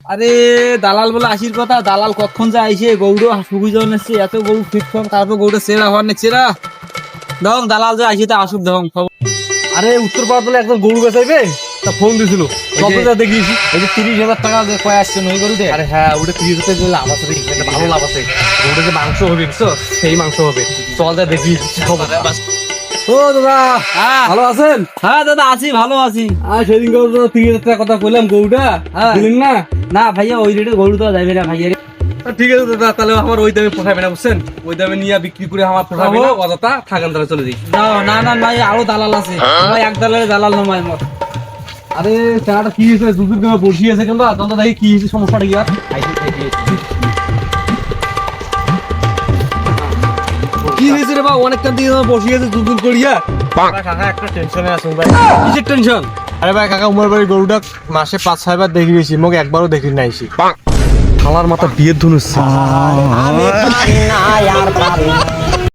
আরে দালাল বলে আসির কথা। দালাল কখন যা আইসে গৌড় যখন এসছে এত গরু ঠিক কম তারপর গৌড় সেরা হওয়ার নেছে না। দং দালাল যে আইসে তা আসুক দং খবর। আরে উত্তর পাড়া বলে একজন গরু বেচাইবে? তা ফোন দিছিল। যা দেখিয়েছি? এই যে তিরিশ হাজার টাকা যে কয় আসছে নই গরুতে? আরে হ্যাঁ ওটা তিরিশ হাজার লাভ আছে ভালো লাভ আছে। ওটা যে মাংস হবে বুঝছ? সেই মাংস হবে। চল যা দেখি। খবর। ও দাদা। হ্যাঁ। ভালো আছেন? হ্যাঁ দাদা আছি ভালো আছি। আর সেদিন তিরিশ হাজার টাকা কথা বললাম গরুটা। হ্যাঁ। না? না ভাইয়া ওই রেটে গরু তো যাবে না ভাইয়া ঠিক আছে দাদা তাহলে আমার ওই দামে পোষাবে না বুঝছেন? ওই দামে নিয়ে বিক্রি করে আমার পোষাবে না অযথা থাকেন তাহলে চলে যাই। না না না না এই আরও দালাল আছে। ভাই এক দালালে দালাল নয় মত আরে চাটা কি হয়েছে? দুদিন ধরে বসিয়েছে কিন্তু তখন দেখি কি হয়েছে? সমস্যাটা কি আর? কি হয়েছে রে বা অনেকক্ষণ থেকে তোমার বসিয়েছে দুদুল করিয়া কাকা একটা টেনশনে আছেন ভাই। কিসের টেনশন আরে ভাই কাকা উমর বাড়ি গরুটা মাসে পাঁচ ছয়বার দেখি গেছি মোক একবারও দেখি নাইছি খালার মাথা বিয়ের ধনুষ